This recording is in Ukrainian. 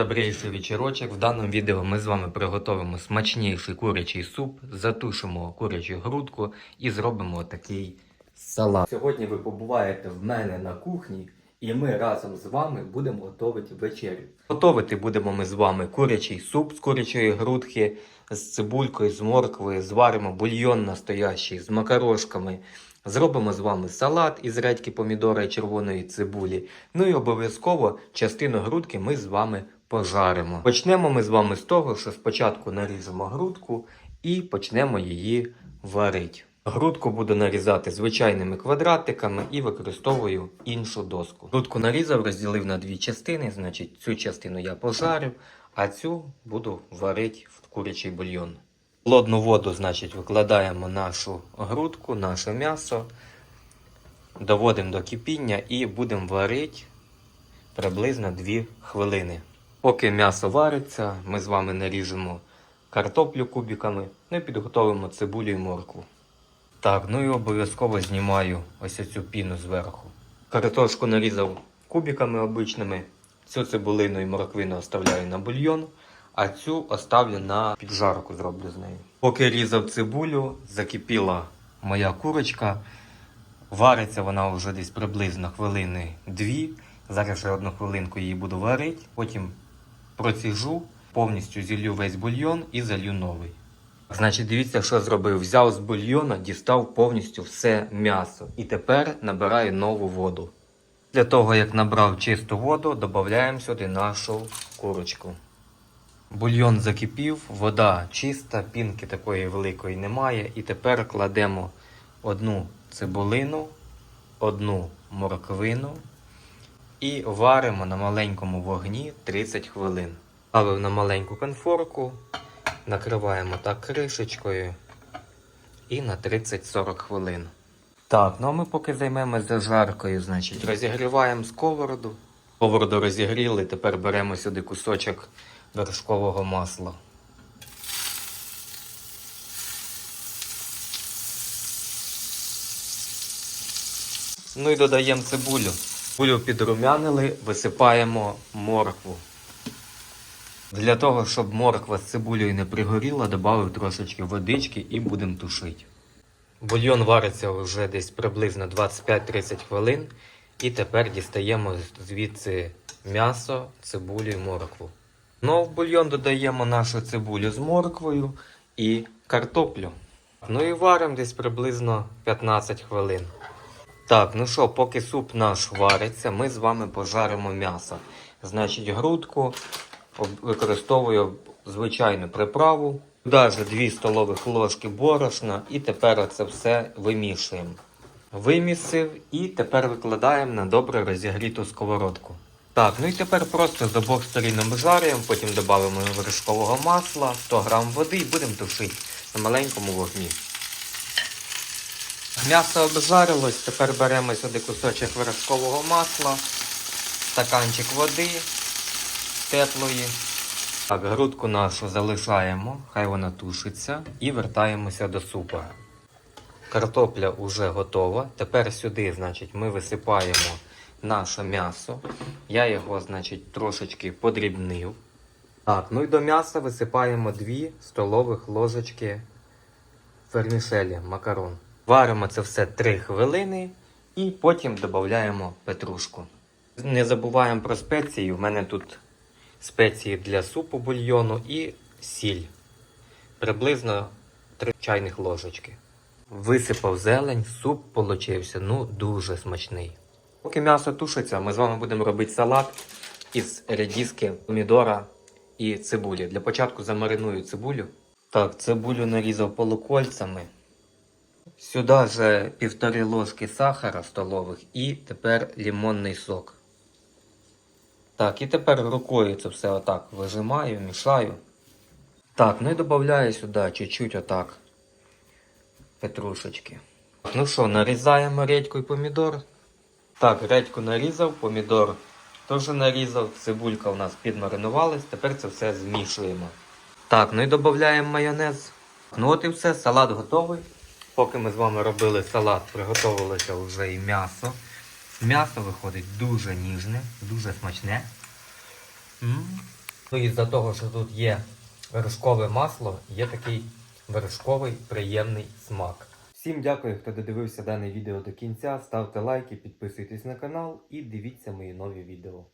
Добрейший вечірочок. В даному відео ми з вами приготуємо смачніший курячий суп, затушимо курячу грудку і зробимо такий салат. Сьогодні ви побуваєте в мене на кухні, і ми разом з вами будемо готувати вечерю. Готовити будемо ми з вами курячий суп з курячої грудки, з цибулькою, з морквою, зваримо бульйон настоящий з макарошками. Зробимо з вами салат із редьки помідора і червоної цибулі. Ну і обов'язково частину грудки ми з вами пожаримо. Почнемо ми з вами з того, що спочатку наріжемо грудку і почнемо її варити. Грудку буду нарізати звичайними квадратиками і використовую іншу доску. Грудку нарізав, розділив на дві частини, значить цю частину я пожарив, а цю буду варити в курячий бульйон. Холодну воду, значить, викладаємо нашу грудку, наше м'ясо, доводимо до кипіння і будемо варити приблизно 2 хвилини. Поки м'ясо вариться, ми з вами наріжемо картоплю кубиками, ну і підготовимо цибулю і моркву. Так, ну і обов'язково знімаю ось цю піну зверху. Картошку нарізав кубиками обичними. Цю цибулину і морквину оставляю на бульйон, а цю оставлю на піджарку зроблю з нею. Поки різав цибулю, закипіла моя курочка. Вариться вона вже десь приблизно хвилини дві. Зараз ще одну хвилинку її буду варити, потім проціжу, повністю зіллю весь бульйон і залью новий. Значить, дивіться, що зробив. Взяв з бульйона, дістав повністю все м'ясо. І тепер набираю нову воду. Для того, як набрав чисту воду, додаємо сюди нашу курочку. Бульйон закипів, вода чиста, пінки такої великої немає. І тепер кладемо одну цибулину, одну морквину і варимо на маленькому вогні 30 хвилин. Ставив на маленьку конфорку, накриваємо так кришечкою і на 30-40 хвилин. Так, ну а ми поки займемося зажаркою, значить, розігріваємо сковороду. Сковороду розігріли, тепер беремо сюди кусочок вершкового масла. Ну і додаємо цибулю. Цибулю підрумянили, висипаємо моркву. Для того, щоб морква з цибулею не пригоріла, додав трошечки водички і будемо тушити. Бульйон вариться вже десь приблизно 25-30 хвилин. І тепер дістаємо звідси м'ясо, цибулю і моркву. Ну, в бульйон додаємо нашу цибулю з морквою і картоплю. Ну і варимо десь приблизно 15 хвилин. Так, ну що, поки суп наш вариться, ми з вами пожаримо м'ясо. Значить, грудку використовую звичайну приправу. Туди ж 2 столових ложки борошна і тепер це все вимішуємо. Вимісив і тепер викладаємо на добре розігріту сковородку. Так, ну і тепер просто з обох сторін обжарюємо, потім додаємо вершкового масла, 100 г води і будемо тушити на маленькому вогні. М'ясо обжарилось, тепер беремо сюди кусочок вершкового масла, стаканчик води теплої. Так, грудку нашу залишаємо, хай вона тушиться, і вертаємося до супа. Картопля вже готова. Тепер сюди, значить, ми висипаємо наше м'ясо. Я його, значить, трошечки подрібнив. Так, ну і до м'яса висипаємо 2 столових ложечки вермішелі, макарон. Варимо це все 3 хвилини і потім додаємо петрушку. Не забуваємо про спеції. В мене тут спеції для супу бульйону і сіль. Приблизно 3 чайних ложечки. Висипав зелень, суп получився, ну дуже смачний. Поки м'ясо тушиться, ми з вами будемо робити салат із редіски, помідора і цибулі. Для початку замариную цибулю. Так, цибулю нарізав полукольцями. Сюди же півтори ложки сахара столових і тепер лимонний сок. Так, і тепер рукою це все отак вижимаю, мішаю. Так, ну і додаю сюди чуть-чуть отак петрушечки. Ну що, нарізаємо редьку і помідор. Так, редьку нарізав, помідор теж нарізав, цибулька у нас підмаринувалась, тепер це все змішуємо. Так, ну і додаємо майонез. Ну от і все, салат готовий. Поки ми з вами робили салат, приготувалося вже і м'ясо. М'ясо виходить дуже ніжне, дуже смачне. М. Ну і за того, що тут є вершкове масло, є такий вершковий приємний смак. Всім дякую, хто додивився дане відео до кінця. Ставте лайки, підписуйтесь на канал і дивіться мої нові відео.